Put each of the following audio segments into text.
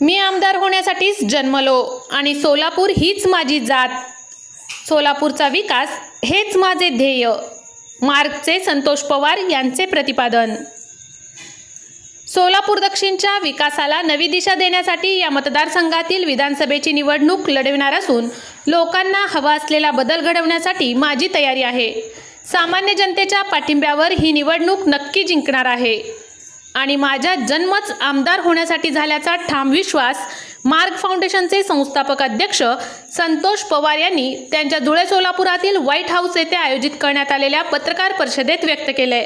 मी आमदार होण्यासाठीच जन्मलो आणि सोलापूर हीच माझी जात. सोलापूरचा विकास हेच माझे ध्येय. मार्गचे संतोष पवार यांचे प्रतिपादन. सोलापूर दक्षिणच्या विकासाला नवी दिशा देण्यासाठी या मतदारसंघातील विधानसभेची निवडणूक लढविणार असून लोकांना हवा असलेला बदल घडवण्यासाठी माझी तयारी आहे. सामान्य जनतेच्या पाठिंब्यावर ही निवडणूक नक्की जिंकणार आहे. आणि माझ्या जन्मच आमदार होण्यासाठी झाल्याचा ठाम विश्वास मार्ग फाउंडेशनचे संस्थापक अध्यक्ष संतोष पवार यांनी त्यांच्या धुळे सोलापुरातील व्हाईट हाऊस येथे आयोजित करण्यात आलेल्या पत्रकार परिषदेत व्यक्त केले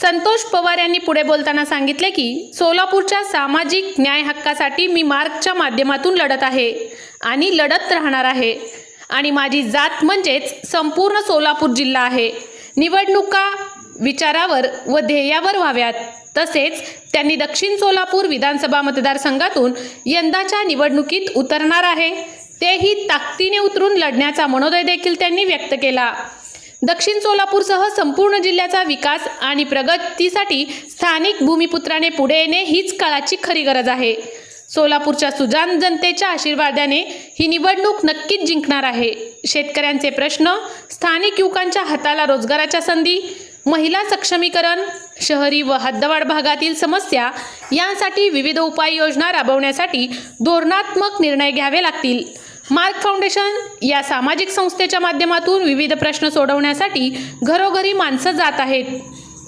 संतोष पवार यांनी पुढे बोलताना सांगितले की सोलापूरच्या सामाजिक न्याय हक्कासाठी मी मार्गच्या माध्यमातून लढत आहे आणि लढत राहणार आहे. आणि माझी जात म्हणजेच संपूर्ण सोलापूर जिल्हा आहे. निवडणुका विचारावर व ध्येयावर व्हाव्यात. तसेच त्यांनी दक्षिण सोलापूर विधानसभा मतदारसंघातून यंदाच्या निवडणुकीत उतरणार आहे. तेही ताकदीने उतरून लढण्याचा मनोदय देखील त्यांनी व्यक्त केला. दक्षिण सोलापूरसह संपूर्ण जिल्ह्याचा विकास आणि प्रगतीसाठी स्थानिक भूमिपुत्राने पुढे येणे हीच काळाची खरी गरज आहे. सोलापूरच्या सुजान जनतेच्या आशीर्वादाने ही निवडणूक नक्कीच जिंकणार आहे. शेतकऱ्यांचे प्रश्न स्थानिक युवकांच्या हाताला रोजगाराच्या संधी महिला सक्षमीकरण शहरी व हद्दवाड भागातील समस्या यांसाठी विविध उपाययोजना राबवण्यासाठी धोरणात्मक निर्णय घ्यावे लागतील. मार्क फाउंडेशन या सामाजिक संस्थेच्या माध्यमातून विविध प्रश्न सोडवण्यासाठी घरोघरी माणसं जात आहेत.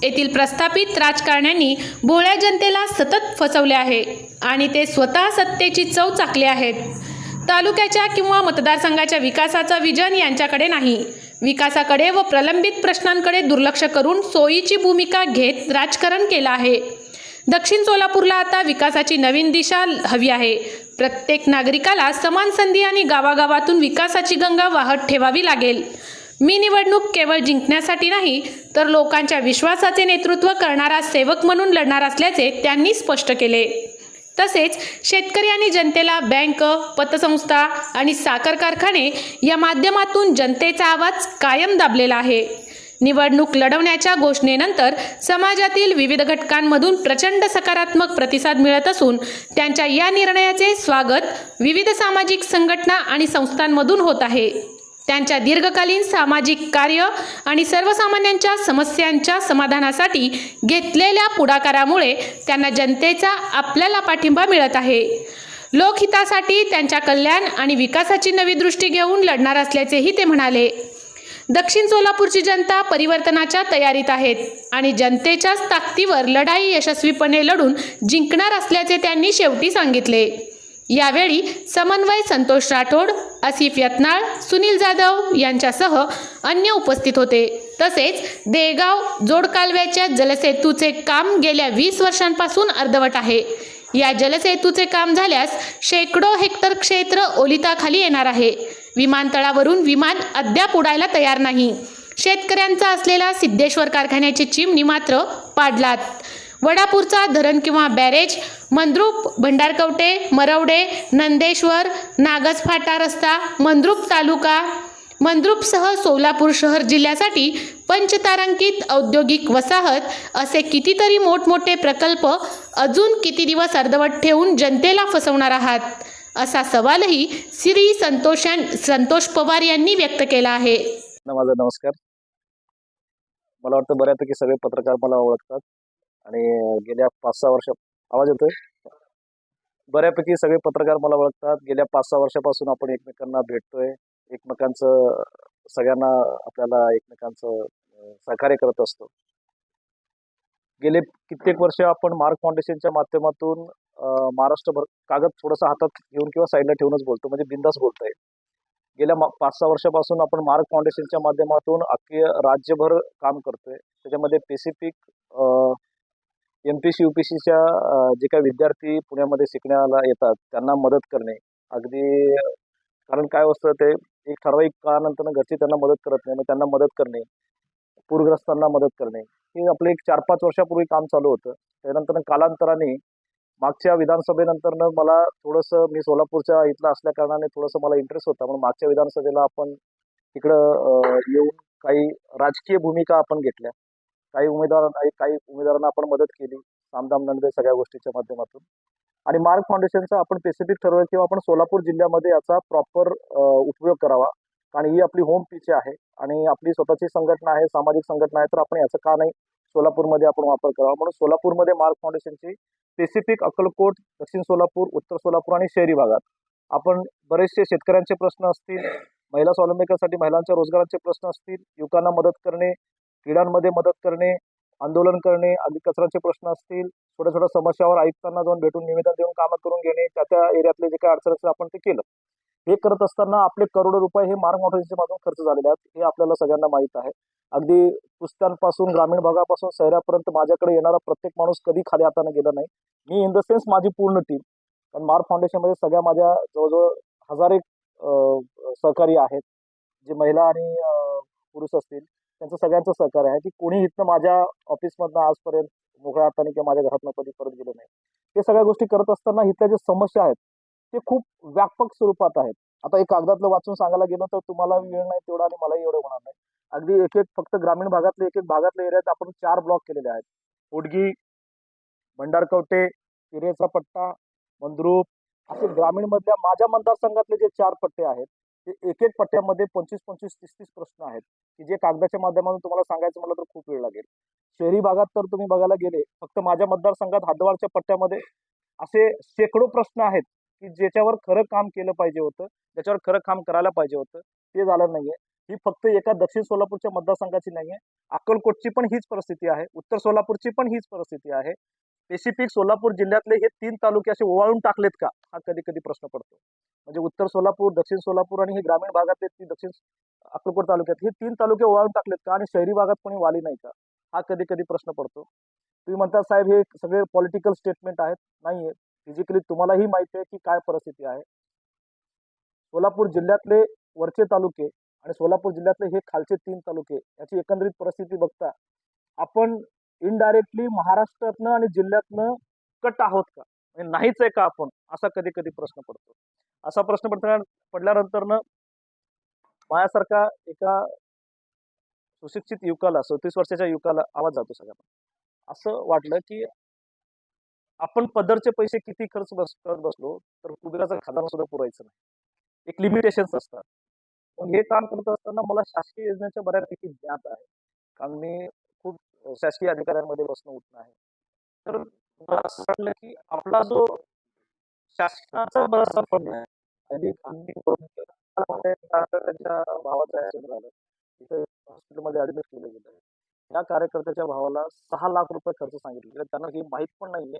येथील प्रस्थापित राजकारण्यांनी भोळ्या जनतेला सतत फसवले आहे आणि ते स्वतः सत्तेची चव चाकले आहेत. तालुक्याच्या किंवा मतदारसंघाच्या विकासाचा विजन यांच्याकडे नाही. विकासाकडे व प्रलंबित प्रश्नांकडे दुर्लक्ष करून सोयीची भूमिका घेत राजकारण केलं आहे. दक्षिण सोलापूरला आता विकासाची नवीन दिशा हवी आहे. प्रत्येक नागरिकाला समान संधी आणि गावागावातून विकासाची गंगा वाहत ठेवावी लागेल. मी निवडणूक केवळ जिंकण्यासाठी नाही तर लोकांच्या विश्वासाचे नेतृत्व करणारा सेवक म्हणून लढणार असल्याचे त्यांनी स्पष्ट केले. तसेच शेतकरी आणि जनतेला बँक पतसंस्था आणि साखर कारखाने या माध्यमातून जनतेचा आवाज कायम दाबलेला आहे. निवडणूक लढवण्याच्या घोषणेनंतर समाजातील विविध घटकांमधून प्रचंड सकारात्मक प्रतिसाद मिळत असून त्यांच्या या निर्णयाचे स्वागत विविध सामाजिक संघटना आणि संस्थांमधून होत आहे. त्यांच्या दीर्घकालीन सामाजिक कार्य आणि सर्वसामान्यांच्या समस्यांच्या समाधानासाठी घेतलेल्या पुढाकारामुळे त्यांना जनतेचा आपल्याला पाठिंबा मिळत आहे. लोकहितासाठी त्यांच्या कल्याण आणि विकासाची नवी दृष्टी घेऊन लढणार असल्याचेही ते म्हणाले. दक्षिण सोलापूरची जनता परिवर्तनाच्या तयारीत आहेत आणि जनतेच्याच ताकदीवर लढाई यशस्वीपणे लढून जिंकणार असल्याचे त्यांनी शेवटी सांगितले. यावेळी समन्वय संतोष राठोड आसिफ यत्नाळ सुनील जाधव यांच्यासह अन्य उपस्थित होते. तसेच देगाव जोडकालव्याच्या जलसेतूचे काम गेल्या वीस वर्षांपासून अर्धवट आहे. या जलसेतूचे काम झाल्यास शेकडो हेक्टर क्षेत्र ओलिताखाली येणार आहे. विमानतळावरून विमान अद्याप उडायला तयार नाही. शेतकऱ्यांचा असलेला सिद्धेश्वर कारखान्याची चिमणी मात्र पाडलात. वडापूरचा धरण किंवा बॅरेज मंद्रुप भंडारकवटे मरवडे नंदेश्वर नागज फाटा रस्ता मंद्रुप तालुका मंद्रुपसह सोलापूर शहर जिल्ह्यासाठी पंचतारांकित औद्योगिक वसाहत असे कितीतरी मोठमोठे प्रकल्प अजून किती दिवस अर्धवट ठेवून जनतेला फसवणार आहात असा सवालही श्री संतोष संतोष पवार यांनी व्यक्त केला आहे. माझा नमस्कार. मला वाटतं बऱ्यापैकी सगळे पत्रकार मला ओळखतात. आणि गेल्या पाच सहा वर्ष आवाज येतोय. बऱ्यापैकी सगळे पत्रकार मला ओळखतात. गेल्या पाच सहा वर्षापासून आपण एकमेकांना भेटतोय. एकमेकांचं सगळ्यांना आपल्याला एकमेकांचं सहकार्य करत असतो. गेले कित्येक वर्ष आपण मार्क फाउंडेशनच्या माध्यमातून महाराष्ट्रभर कागद थोडासा हातात घेऊन किंवा साईडला ठेवूनच बोलतो. म्हणजे बिंदास बोलतोय. गेल्या पाच सहा वर्षापासून आपण मार्क फाउंडेशनच्या माध्यमातून अख्खे राज्यभर काम करतोय. त्याच्यामध्ये pacific M P C U P सीच्या जे काही विद्यार्थी पुण्यामध्ये शिकण्याला येतात त्यांना मदत करणे. अगदी कारण काय असतं ते एक ठराविक काळानंतर घरचे त्यांना मदत करत नाही मग त्यांना मदत करणे. पूरग्रस्तांना मदत करणे. हे आपलं एक चार पाच वर्षापूर्वी काम चालू होतं. त्यानंतर कालांतराने मागच्या विधानसभेनंतरनं मला थोडंसं मी सोलापूरच्या इथलं असल्या कारणाने थोडंसं मला इंटरेस्ट होता म्हणून मागच्या विधानसभेला आपण तिकडं येऊन काही राजकीय भूमिका आपण घेतल्या. काही उमेदवारांना काही उमेदवारांना आपण मदत केली सामदाम नंदे सगळ्या गोष्टीच्या माध्यमातून. आणि मार्क फाउंडेशनचं आपण स्पेसिफिक ठरवलं किंवा आपण सोलापूर जिल्ह्यामध्ये याचा प्रॉपर उपयोग करावा. कारण ही आपली होम पिच आहे आणि आपली स्वतःची संघटना आहे सामाजिक संघटना आहे तर आपण याचं का नाही सोलापूरमध्ये आपण वापर करावा. म्हणून सोलापूरमध्ये मार्क फाउंडेशनची स्पेसिफिक अक्कलकोट दक्षिण सोलापूर उत्तर सोलापूर आणि शहरी भागात आपण बरेचसे शेतकऱ्यांचे प्रश्न असतील महिला स्वावलंबीकरणासाठी महिलांच्या रोजगाराचे प्रश्न असतील युवकांना मदत करणे क्रीडांमध्ये मदत करणे आंदोलन करणे आदी कचऱ्याचे प्रश्न असतील छोट्या छोट्या समस्यावर आयुक्तांना जाऊन भेटून निवेदन देऊन कामं करून घेणे त्या त्या एरियातले जे काही अडचण असेल आपण ते केलं. हे करत असताना आपले करोडो रुपये हे मार्ग फाउंडेशनच्या माध्यम खर्च झालेले आहेत हे आपल्याला सगळ्यांना माहीत आहे. अगदी कुस्त्यांपासून ग्रामीण भागापासून शहरापर्यंत माझ्याकडे येणारा प्रत्येक माणूस कधी खाली हाताने गेला नाही. मी इन द सेन्स माझी पूर्ण टीम कारण मार्क फाउंडेशनमध्ये सगळ्या माझ्या जवळजवळ हजार एक सहकारी आहेत जे महिला आणि पुरुष असतील. त्यांचं सगळ्यांचं सहकार्य आहे की कोणी इथनं माझ्या ऑफिसमधनं आजपर्यंत मोकळ्या हाताने किंवा माझ्या घरातनं कधी परत गेलं नाही. हे सगळ्या गोष्टी करत असताना इथल्या ज्या समस्या आहेत ते खूप व्यापक स्वरूपात आहेत. आता एक कागदातलं वाचून सांगायला गेलं तर तुम्हाला वेळ नाही तेवढा आणि मलाही एवढं होणार नाही. अगदी एक एक फक्त ग्रामीण भागातले एक एक भागातले एरियात आपण चार ब्लॉक केलेले आहेत. उडगी भंडारकवटे पिरेचा पट्टा मंद्रूप असे ग्रामीण मधल्या माझ्या मतदारसंघातले जे चार पट्टे आहेत एक एक पट्ट्यामध्ये पंचवीस पंचवीस तीस तीस प्रश्न आहेत की जे कागदाच्या माध्यमातून तुम्हाला सांगायचं म्हटलं तर खूप वेळ लागेल. शहरी भागात तर तुम्ही बघायला गेले फक्त माझ्या मतदारसंघात हद्दवाडच्या पट्ट्यामध्ये असे शेकडो प्रश्न आहेत की ज्याच्यावर खरं काम केलं पाहिजे होतं ज्याच्यावर खरं काम करायला पाहिजे होतं ते झालं नाहीये. ही फक्त एका दक्षिण सोलापूरच्या मतदारसंघाची नाही आहे अक्कलकोटची पण हीच परिस्थिती आहे. उत्तर सोलापूरची पण हीच परिस्थिती आहे. स्पेसिफिक सोलापूर जिल्ह्यातले हे तीन तालुके असे ओवाळून टाकलेत का? हा कधी कधी प्रश्न पडतो. म्हणजे उत्तर सोलापूर दक्षिण सोलापूर आणि हे ग्रामीण भागातले ती दक्षिण अक्कलकोट तालुक्यात हे तीन तालुके ओवाळून टाकलेत का? आणि शहरी भागात कोणी वाली नाही का? हा कधी कधी प्रश्न पडतो. तुम्ही म्हणता साहेब हे सगळे पॉलिटिकल स्टेटमेंट आहेत. नाहीये. फिजिकली तुम्हालाही माहिती आहे की काय परिस्थिती आहे. सोलापूर जिल्ह्यातले वरचे तालुके आणि सोलापूर जिल्ह्यातले हे खालचे तीन तालुके याची एकंदरीत परिस्थिती बघता आपण इनडायरेक्टली महाराष्ट्रातनं आणि जिल्ह्यातनं कट आहोत का? म्हणजे नाहीच आहे का आपण? असा कधी कधी प्रश्न पडतो. असा प्रश्न पडता पडल्यानंतरनं माझ्यासारखा एका सुशिक्षित युवकाला चौतीस वर्षाच्या युवकाला आवाज जातो सगळ्यांना. असं वाटलं की आपण पदरचे पैसे किती खर्च बस करत बसलो तर कुबेराचा खजाना सुद्धा पुरायचं नाही. एक लिमिटेशन्स असतात. पण हे काम करत असताना मला शासकीय योजनेच्या बऱ्यापैकी ज्ञात आहे. कारण मी खूप शासकीय अधिकाऱ्यांमध्ये बसणं उठणं आहे. तर मला असं वाटलं की आपला जो शासनाचा बराचसा फंड आहे आम्ही त्यांच्या भावाचं ऍक्सिडेंट झालं तिथे हॉस्पिटलमध्ये ऍडमिट केलं गेलं या कार्यकर्त्याच्या भावाला सहा लाख रुपये खर्च सांगितले गेले. त्यांना हे माहीत पण नाहीये.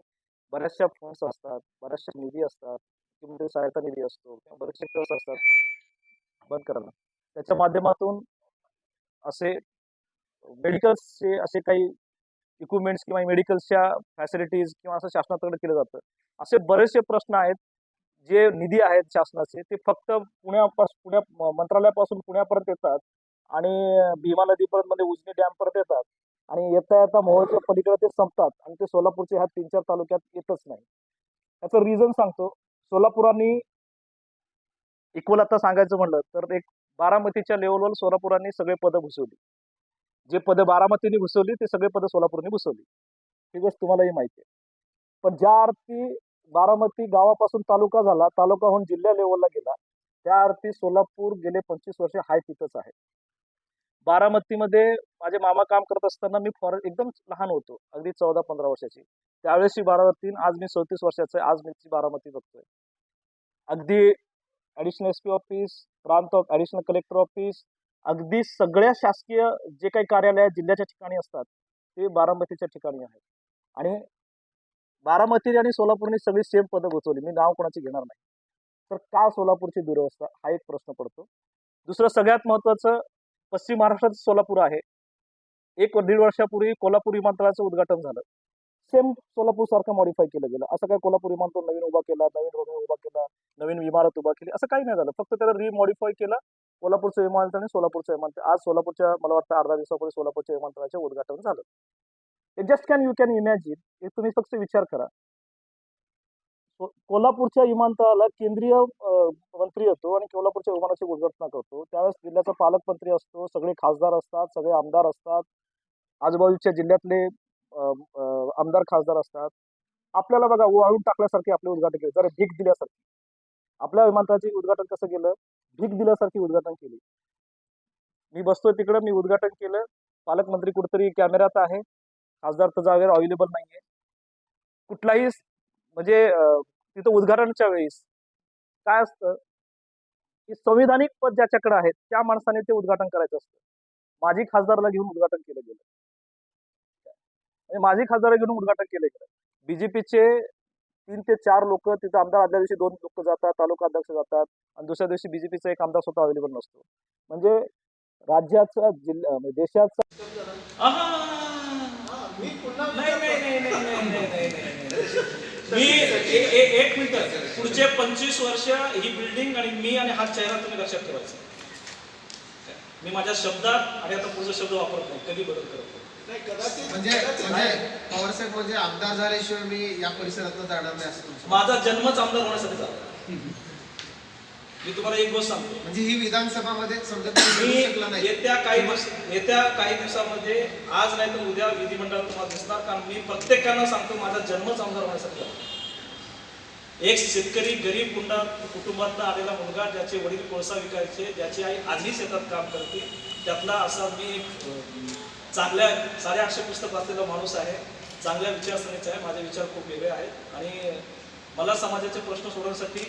बऱ्याचशा फंड्स असतात बऱ्याचशा निधी असतात किंवा सहायता निधी असतो किंवा बरेचसे ट्रस्ट असतात. बंद करा ना त्याच्या माध्यमातून असे मेडिकल्सचे असे काही इक्विपमेंट्स किंवा मेडिकल्सच्या फॅसिलिटीज किंवा असं शासनाकडे केलं जातं. असे बरेचसे प्रश्न आहेत जे निधी आहेत शासनाचे ते फक्त पुण्यापासून पुण्या मंत्रालयापासून पुण्यापर्यंत येतात आणि भीमा नदीपर्यंत मध्ये उजनी डॅम पर्यंत येतात. आणि येता येता मोहोळच्या पलीकडे ते संपतात आणि ते सोलापूरच्या ह्या तीन चार तालुक्यात येतच नाही. याचं रिझन सांगतो. सोलापुरांनी इक्वल आता सांगायचं म्हणलं तर एक बारामतीच्या लेवलवर सोलापुरांनी सगळे पदं घुसवली जे पदं बारामतीने घुसवली ते सगळे पदं सोलापूरने घुसवली ही गोष्ट तुम्हालाही माहिती आहे. पण ज्या अर्थी बारामती गावापासून तालुका झाला तालुकाहून जिल्हा लेवलला गेला त्या अर्थी सोलापूर गेले पंचवीस वर्ष हाय तिथंच आहे. बारामतीमध्ये माझे मामा काम करत असताना मी फॉर एकदम लहान होतो अगदी चौदा पंधरा वर्षाची. त्यावेळेसची बारामती आज मी चौतीस वर्षाचं आहे आज मी बारामती बघतोय. अगदी ॲडिशनल एस पी ऑफिस प्रांत ॲडिशनल कलेक्टर ऑफिस अगदी सगळ्या शासकीय जे काही कार्यालय जिल्ह्याच्या ठिकाणी असतात ते बारामतीच्या ठिकाणी आहेत. आणि बारामती आणि सोलापूरने सगळी सेम पदं उचवली मी नाव कोणाची घेणार नाही. तर का सोलापूरची दुरवस्था? हा एक प्रश्न पडतो. दुसरं सगळ्यात महत्त्वाचं पश्चिम महाराष्ट्रात सोलापूर आहे. एक दीड वर्षापूर्वी कोल्हापूर विमानतळाचं उद्घाटन झालं. सेम सोलापूर सारखं मॉडिफाय केलं गेलं. असं काय कोल्हापूर विमानतळ नवीन उभा केला नवीन रनवे उभा केला नवीन इमारत उभा केली असं काही नाही झालं. फक्त त्याला रिमॉडिफाय केलं कोल्हापूरचं विमानतळ आणि सोलापूरचं विमानतळ. आज सोलापूरच्या मला वाटतं अर्धा दिवसापूर्वी सोलापूरच्या विमानतळाचे उद्घाटन झालं. Just can you can imagine हे तुम्ही फक्त विचार करा. कोल्हापूरच्या विमानतळाला केंद्रीय मंत्री येतो आणि कोल्हापूरच्या विमानाची उद्घाटना करतो. त्यावेळेस जिल्ह्याचा पालकमंत्री असतो सगळे खासदार असतात सगळे आमदार असतात. आजूबाजूच्या जिल्ह्यातले अं, आमदार खासदार असतात. आपल्याला बघा वाळून टाकल्यासारखे आपले उद्घाटन केले. जरा भीक दिल्यासारखी. आपल्या विमानतळाचे उद्घाटन कसं केलं? भीक दिल्यासारखी उद्घाटन केले. मी बसतोय तिकडं मी उद्घाटन केलं. पालकमंत्री कुठेतरी कॅमेऱ्यात आहे. खासदार तर जागेवर अवेलेबल नाहीये. कुठलाही म्हणजे तिथं उद्घाटनाच्या वेळेस काय असतं? की संविधानिक पद ज्याच्याकडे आहे त्या माणसाने ते उद्घाटन करायचं असतं. माझी खासदाराला घेऊन उद्घाटन केलं गेलं. म्हणजे माझी खासदार घेऊन उद्घाटन केलं इकडे. बीजेपीचे तीन ते चार लोक तिथं आमदार आदल्या दिवशी दोन लोक जातात तालुका अध्यक्ष जातात आणि दुसऱ्या दिवशी बीजेपीचा एक आमदार स्वतः अवेलेबल नसतो. म्हणजे राज्याचा जिल्हा देशाचा मी एक मिनिट. पुढचे पंचवीस वर्ष ही बिल्डिंग आणि मी आणि हा चेहरा तुम्ही लक्षात ठेवायचा. मी माझ्या शब्दात आणि आता पुढचा शब्द वापरतो कधी बदल करतो म्हणजे म्हणजे पवारसाहेब म्हणजे आमदार झाल्याशिवाय मी या परिसरात जाणार नाही असं तुमचं माझा जन्मच आमदार होण्यासाठी झाला. मी तुम्हाला एक गोष्ट सांगतो. म्हणजे ही विधानसभामध्ये समजा तुम्ही मी लढू शकला नाही. येत्या काही दिवस येत्या काही दिवसामध्ये आज नाही तर उद्या विधिमंडळात तुम्हाला दिसणार कारण मी प्रत्येकांना सांगतो माझा जन्मच आमदार होण्यासाठी झाला. एक शेतकरी गरीब कुंडा कुटुंबातला आलेला मुलगा ज्याचे वडील कोळसा विकायचे ज्याची आई आजही शेतात काम करते त्यातला असा मी एक अं, चांगल्या साडेआठशे पुस्तक वाचलेला माणूस आहे. चांगल्या विचारसरणीचा आहे. माझे विचार खूप वेगळे आहेत. आणि मला समाजाचे प्रश्न सोडवण्यासाठी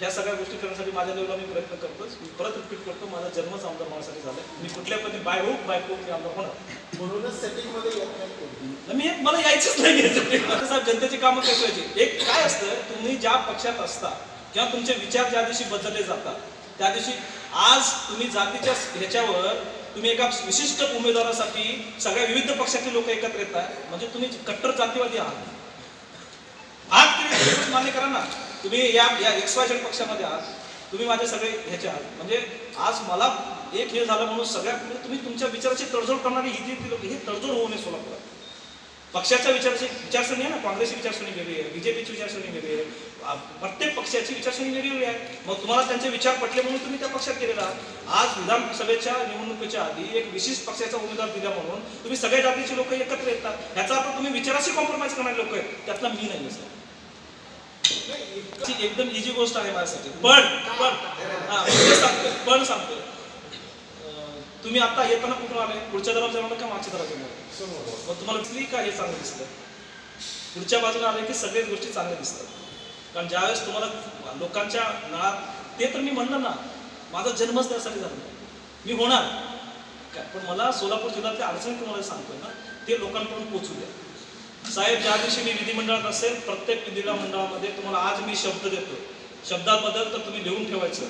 ह्या सगळ्या गोष्टी करण्यासाठी माझ्या लेवलला मी प्रयत्न करतोच. मी परत रिपीट करतो. माझा जन्मच आमदार होण्यासाठी झाला मी कुठल्या पण बाय होप बाय होप मी आमदार होणार. म्हणूनच सेटिंगमध्ये येत नाही कोणी. मी मला यायचंच नाही साहेब जनतेची कामं कशी व्हायची? एक काय असतं तुम्ही ज्या पक्षात असता किंवा तुमचे विचार ज्या दिवशी बदलले जातात त्या दिवशी आज तुम्ही जातीच्या ह्याच्यावर तुम्ही एका विशिष्ट उमेदवारासाठी सगळ्या विविध पक्षातले लोक एकत्र येत आहे म्हणजे तुम्ही कट्टर जातीवादी आहात. आज तुम्ही मान्य करा ना. तुम्ही या या एक्सवायझेड झेड पक्षामध्ये आहात. तुम्ही माझे सगळे ह्याचे आहात. म्हणजे आज मला एक हे झालं म्हणून सगळ्यात म्हणजे तुम्ही तुमच्या विचाराची तडजोड करणारी ही जी लोक हे तडजोड होऊ नये सोलापुरात. पक्षाच्या विचाराची विचारसरणी आहे ना काँग्रेसची विचारसरणी वेगळी आहे बीजेपीची विचारसरणी वेगळी आहे. प्रत्येक पक्षाची विचारसरणी वेगळी आहे. मग तुम्हाला त्यांचे विचार पटले म्हणून तुम्ही त्या पक्षात गेलेला आहात. आज विधानसभेच्या निवडणुकीच्या आधी एक विशिष्ट पक्षाचा उमेदवार दिला म्हणून तुम्ही सगळ्या जातीचे लोक एकत्र येतात. ह्याचा अर्थ तुम्ही विचाराशी कॉम्प्रोमाइज करणारे लोक आहेत. त्यातला मी नाही सर एकदम इझी गोष्ट आहे माझ्यासाठी. पण पण. मी तेच सांगतोय पण सांगतोय. अं, तुम्ही आता येताना कुठून आले? पुढच्या दरात जाणार का मागच्या दरात मग तुम्हाला दिसली का हे चांगलं दिसतं? पुढच्या बाजूला आले की सगळ्याच गोष्टी चांगल्या दिसतात. कारण ज्यावेळेस तुम्हाला लोकांच्या नळात ते तर मी म्हणलं ना माझा जन्मच त्यासाठी झाला. मी होणार. काय? पण मला सोलापूर जिल्ह्यातल्या अडचणी तुम्हाला सांगतोय ना ते लोकांपर्यंत पोचू द्या. साहेब ज्या दिवशी मी विधिमंडळात असेल प्रत्येक विधिमंडळामध्ये तुम्हाला आज मी शब्द देतो शब्दाबद्दल तर तुम्ही लिहून ठेवायचं.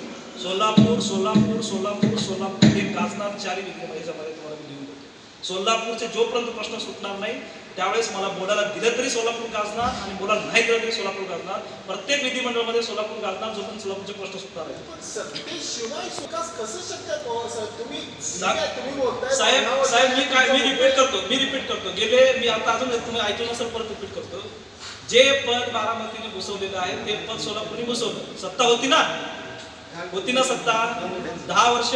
सोलापूर सोलापूर सोलापूर सोलापूर हे गाजणार चारी विधिमंडळामध्ये तुम्हाला मी लिहून देतो. सोलापूरचे जोपर्यंत प्रश्न सुटणार नाही त्यावेळेस मला बोलायला दिलं तरी सोलापूर गाजणार आणि बोलायला नाही दिलं तरी सोलापूर गाजणार. प्रत्येक विधिमंडळामध्ये सोलापूर गाजणार जोपर्यंत सोलापूरचे प्रश्न सुटणार पण आहे साहेब? साहेब मी काय मी. रिपीट करतो मी रिपीट करतो. गेले मी आता अजून तुम्ही ऐकलं नसेल परत रिपीट करतो. जे पद बारामतीने घुसवलेलं आहे ते पद सोलापूरने घुसवलं सत्ता होती ना? होती ना सत्ता? दहा वर्ष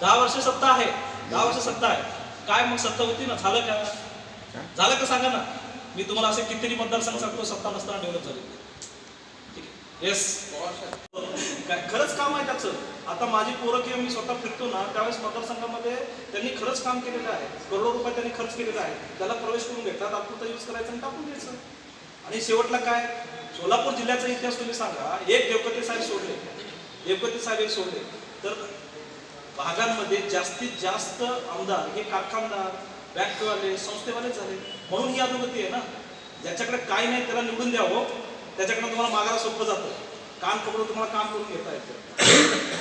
दहा वर्ष सत्ता आहे. दहा वर्ष सत्ता आहे. काय मग सत्ता होती ना? झालं का? झालं का सांगा ना? मी तुम्हाला असे कितीतरी मतदारसंघ सांगतो सत्ता नसताना डेव्हलप झाले. ठीक येस काय खरंच काम आहे त्याचं. आता माझी पोरं किंवा मी स्वतः फिरतो ना त्यावेळेस मतदारसंघामध्ये त्यांनी खरंच काम केलेलं आहे. करोडो रुपये त्यांनी खर्च केलेला आहे. त्याला प्रवेश करून घेतात आपण यूज करायचं? आणि टाकून द्यायचं. आणि शेवटला काय? सोलापूर जिल्ह्याचा इतिहास तुम्ही सांगा. एक देवकते साहेब सोडले. देवकते साहेब एक सोडले. तर भागांमध्ये जास्तीत जास्त आमदार हे कारखानदार बँकवाले संस्थेवाले झाले. म्हणून ही अधोगती आहे ना. ज्याच्याकडे काय नाही त्याला निवडून द्यावं. त्याच्याकडे तुम्हाला मागायला सोपं जातं. काम पकडून तुम्हाला काम करून घेता येतं.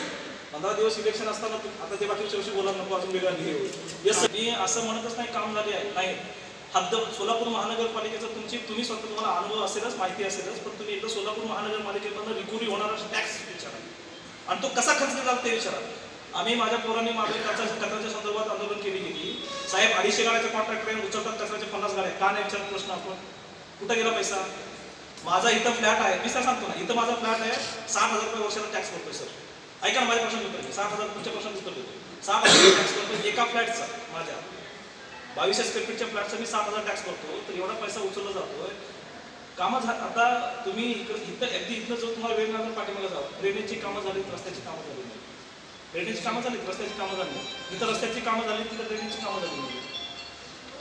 पंधरा दिवस इलेक्शन असताना आता ते बाकी वर्षी बोला नको अजून वेगळा घेऊ मी असं म्हणतच नाही काम झाले आहे. नाही. हद्द सोलापूर महानगरपालिकेचा तुमची तुम्ही स्वतः तुम्हाला अनुभव असेलच माहिती असेलच पण तुम्ही एकदा सोलापूर महानगरपालिकेमधून रिकव्हरी होणारा टॅक्स विचारा. आणि तो कसा खर्च केला ते विचारा. आम्ही माझ्या पोरांनी मागे कचरा कचऱ्याच्या संदर्भात आंदोलन केली गेली साहेब अडीचशे गाड्याचे कॉन्ट्रॅक्ट उचलतात कचऱ्याचे पन्नास गाड्या. का नाही विचारत प्रश्न आपण. कुठं गेला पैसा? माझा इथं फ्लॅट आहे. मी सर सांगतो ना इथं माझा फ्लॅट आहे. साठ हजार रुपये वर्षाला टॅक्स भरतोय सर. ऐका ना माझ्या प्रश्न उत्तर साठ हजार तुमच्या प्रश्न उत्तर देतो. साठ हजार टॅक्स भरतोय एका फ्लॅटचा माझ्या. बावीसशे स्क्वेअर फीटच्या फ्लॅटचा मी सात हजार टॅक्स करतो तर एवढा पैसा उचलला जातोय. कामं झा आता तुम्ही इकडं इथं अगदी इथं जो तुम्हाला वेळ लागेल पाठीमागे जावं. ड्रेनेजची कामं झाली रस्त्याची कामं झाली. नाही ड्रेनेजची कामं झाली रस्त्याची कामं झाली. नाही. जिथं रस्त्याची कामं झाली तिथं ड्रेनेजची कामं झाली. नाही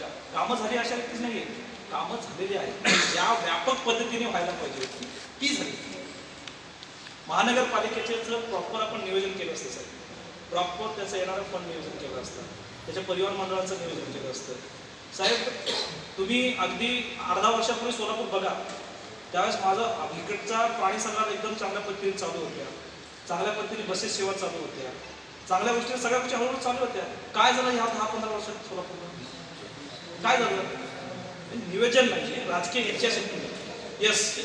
का- कामं झाली अशा व्यक्तीच नाही कामं झालेली आहेत. ज्या व्यापक पद्धतीने व्हायला पाहिजे. होती, ती झाली. महानगरपालिकेचे जर प्रॉपर आपण नियोजन केलं असतं सर प्रॉपर त्याचं येणारं फंड नियोजन केलं असतं. त्याच्या परिवार मंडळाचं नियोजन केलं असतं. साहेब तुम्ही अगदी अर्धा वर्षापूर्वी सोलापूर बघा. त्यावेळेस माझा इकडचा प्राणी संग्रहालय एकदम चांगल्या पद्धतीने चालू होत्या. चांगल्या पद्धतीने बसेस सेवा चालू होत्या. चांगल्या गोष्टी सगळ्या गोष्टी हळूहळू चालू होत्या. काय झालं ह्या दहा पंधरा वर्षात सोलापूरला काय झालं? नियोजन नाही राजकीय इच्छाशक्ती येस